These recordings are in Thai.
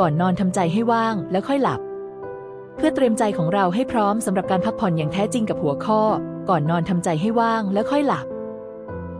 ก่อนนอนทำใจให้ว่างแล้วค่อยหลับ เพื่อเตรียมใจของเราให้พร้อมสำหรับการพักผ่อนอย่างแท้จริงกับหัวข้อ ก่อนนอนทำใจให้ว่างแล้วค่อยหลับ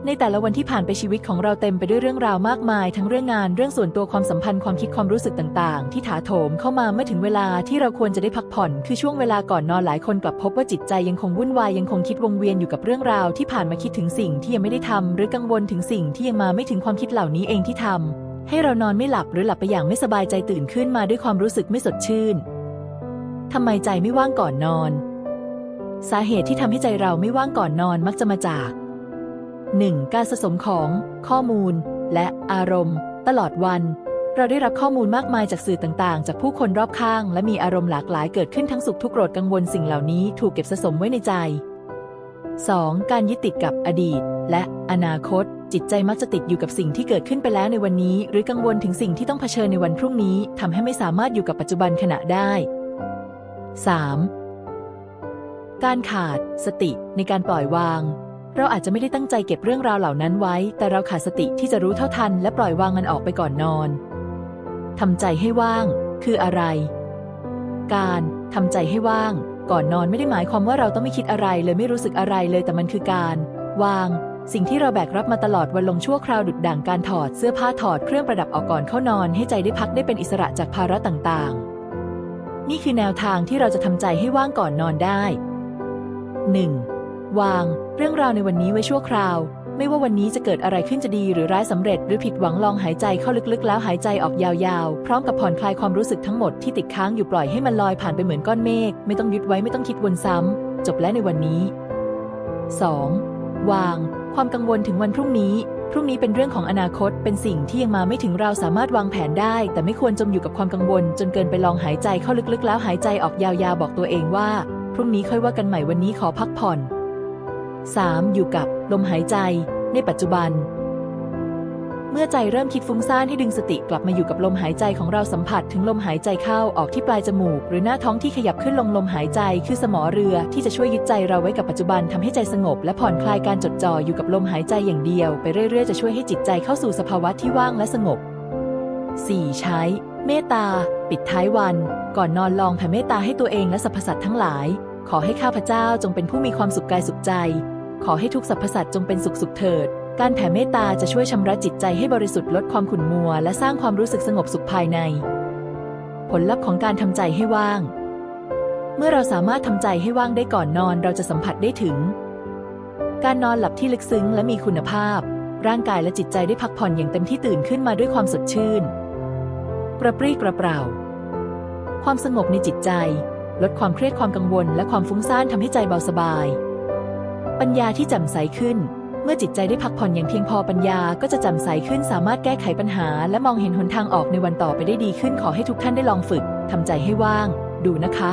ในแต่ละวันที่ผ่านไปชีวิตของเราเต็มไปด้วยเรื่องราวมากมาย ทั้งเรื่องงานเรื่องส่วนตัวความสัมพันธ์ความคิดความรู้สึกต่างๆ ที่ถาโถมเข้ามาเมื่อถึงเวลาที่เราควรจะได้พักผ่อน คือช่วงเวลาก่อนนอนหลายคนกลับพบว่าจิตใจยังคงวุ่นวายยังคงคิดวงเวียนอยู่กับเรื่องราวที่ผ่านมาคิดถึงสิ่งที่ยังไม่ได้ทำหรือกังวลถึงสิ่งที่ยังมาไม่ถึงความคิดเหล่านี้เองที่ทำ ให้เรานอนไม่หลับหรือหลับไปอย่างไม่สบายใจตื่นขึ้นมาด้วยความรู้สึกไม่สดชื่นทำไมใจไม่ว่างก่อนนอน สาเหตุที่ทำให้ใจเราไม่ว่างก่อนนอนมักจะมาจาก 1. การสะสมของ ข้อมูล และอารมณ์ ตลอดวัน เราได้รับข้อมูลมากมายจากสื่อต่างๆ จากผู้คนรอบข้าง และมีอารมณ์หลากหลายเกิดขึ้นทั้งสุขทุกโกรธกังวลสิ่งเหล่านี้ถูกเก็บสะสมไว้ในใจ 2. การยึดติดกับอดีต และอนาคต จิตใจมักจะติดอยู่กับสิ่งที่เกิดขึ้นไปแล้วในวันนี้ หรือกังวลถึงสิ่งที่ต้องเผชิญในวันพรุ่งนี้ทำให้ไม่สามารถอยู่กับปัจจุบันขณะได้ 3. การขาด สติในการปล่อยวาง เราอาจจะไม่ได้ตั้งใจเก็บเรื่องราวเหล่านั้นไว้ แต่เราขาดสติที่จะรู้เท่าทัน และปล่อยวางมันออกไปก่อนนอนทำใจให้ว่าง คืออะไร การทำใจให้ว่าง ก่อนนอนไม่ได้หมายความว่าเราต้องไม่คิดอะไรเลยไม่รู้สึกอะไรเลยแต่มันคือการ วาง สิ่งที่เราแบกรับมาตลอดวันลงชั่วคราวดุดด่างการถอดเสื้อผ้าถอดเครื่องประดับออกก่อนเข้านอนให้ใจได้พักได้เป็นอิสระจากภาระต่างๆ นี่คือแนวทางที่เราจะทำใจให้ว่างก่อนนอนได้ 1. วาง เรื่องราวในวันนี้ไว้ชั่วคราว ไม่ว่าวันนี้จะเกิดอะไรขึ้นจะดีหรือร้ายสำเร็จ หรือผิดหวังลองหายใจเข้าลึกๆ แล้วหายใจออกยาวๆ พร้อมกับผ่อนคลายความรู้สึกทั้งหมดที่ติดค้างอยู่ปล่อยให้มันลอยผ่านไปเหมือนก้อนเมฆไม่ต้องยึดไว้ไม่ต้องคิดวนซ้ำจบแล้วในวันนี้ 2. วาง ความกังวลถึงวันพรุ่งนี้ พรุ่งนี้เป็นเรื่องของอนาคต เป็นสิ่งที่ยังมาไม่ถึงเราสามารถวางแผนได้ แต่ไม่ควรจมอยู่กับความกังวล จนเกินไปลองหายใจเข้าลึกๆ แล้วหายใจออกยาวๆ บอกตัวเองว่า พรุ่งนี้ค่อยว่ากันใหม่วันนี้ขอพักผ่อน 3. อยู่กับ ลมหายใจ ในปัจจุบัน เมื่อใจเริ่มคิดฟุ้งซ่านให้ดึงสติกลับมาอยู่กับลมหายใจของเราสัมผัสถึงลมหายใจเข้าออกที่ปลายจมูก หรือหน้าท้องที่ขยับขึ้นลงลมหายใจคือสมอเรือที่จะช่วยยึดใจเราไว้กับปัจจุบันทำให้ใจสงบ และผ่อนคลายการจดจ่ออยู่กับลมหายใจอย่างเดียว ไปเรื่อยๆจะช่วยให้จิตใจเข้าสู่สภาวะที่ว่างและสงบ 4. ใช้ เมตตา ปิดท้ายวัน ก่อนนอนลองแผ่เมตตาให้ตัวเองและสรรพสัตว์ทั้งหลาย ขอให้ข้าพเจ้าจงเป็นผู้มีความสุขกายสุขใจ ขอให้ทุกสรรพสัตว์จงเป็นสุขสุขเถิด การแผ่เมตตาจะช่วยชำระจิตใจให้บริสุทธิ์ลดความขุ่นมัว และสร้างความรู้สึกสงบสุขภายใน ผลลัพธ์ของการทำใจให้ว่าง เมื่อเราสามารถทำใจให้ว่างได้ก่อนนอนเราจะสัมผัสได้ถึง การนอนหลับที่ลึกซึ้งและมีคุณภาพ ร่างกายและจิตใจได้พักผ่อนอย่างเต็มที่ตื่นขึ้นมาด้วยความสดชื่น กระปรี้กระเปร่า ความสงบในจิตใจ ลดความเครียดความกังวล และความฟุ้งซ่านทำให้ใจเบาสบาย ปัญญาที่แจ่มใสขึ้น เมื่อจิตใจได้พักผ่อนอย่างเพียงพอปัญญาก็จะแจ่มใสขึ้นสามารถแก้ไขปัญหา และมองเห็นหนทางออกในวันต่อไปได้ดีขึ้นขอให้ทุกท่านได้ลองฝึกทำใจให้ว่าง ดูนะคะ